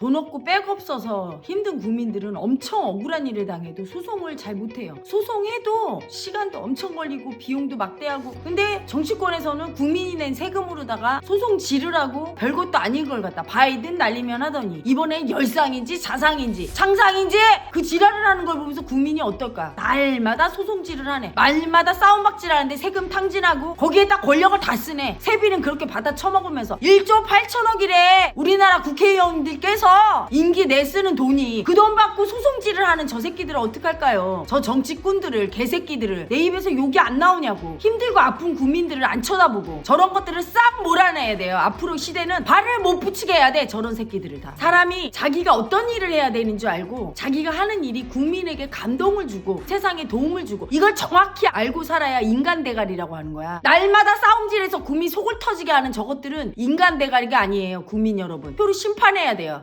돈 없고 백 없어서 힘든 국민들은 엄청 억울한 일을 당해도 소송을 잘 못해요. 소송해도 시간도 엄청 걸리고 비용도 막대하고. 근데 정치권에서는 국민이 낸 세금으로다가 소송 지르라고 별것도 아닌 걸 갖다 바이든 날리면 하더니 이번엔 열상인지 자상인지 창상인지 그 지랄을 하는 걸 보면서 국민이 어떨까? 날마다 소송질을 하네. 말마다 싸움박질 하는데 세금 탕진하고 거기에다 권력을 다 쓰네. 세비는 그렇게 받아 처먹으면서 1조 8천억이래. 우리 나라 국회의원들께서 임기 내 쓰는 돈이 그 돈 받고 소송질을 하는 저 새끼들을 어떡할까요? 저 정치꾼들을 개새끼들을 내 입에서 욕이 안 나오냐고. 힘들고 아픈 국민들을 안 쳐다보고 저런 것들을 싹 몰아내야 돼요. 앞으로 시대는 발을 못 붙이게 해야 돼 저런 새끼들을 다. 사람이 자기가 어떤 일을 해야 되는 줄 알고 자기가 하는 일이 국민에게 감동을 주고 세상에 도움을 주고 이걸 정확히 알고 살아야 인간 대가리라고 하는 거야. 날마다 싸움질해서 속을 터지게 하는 저것들은 인간 대가리가 아니에요 국민 여러분. 표로 심판해야 돼요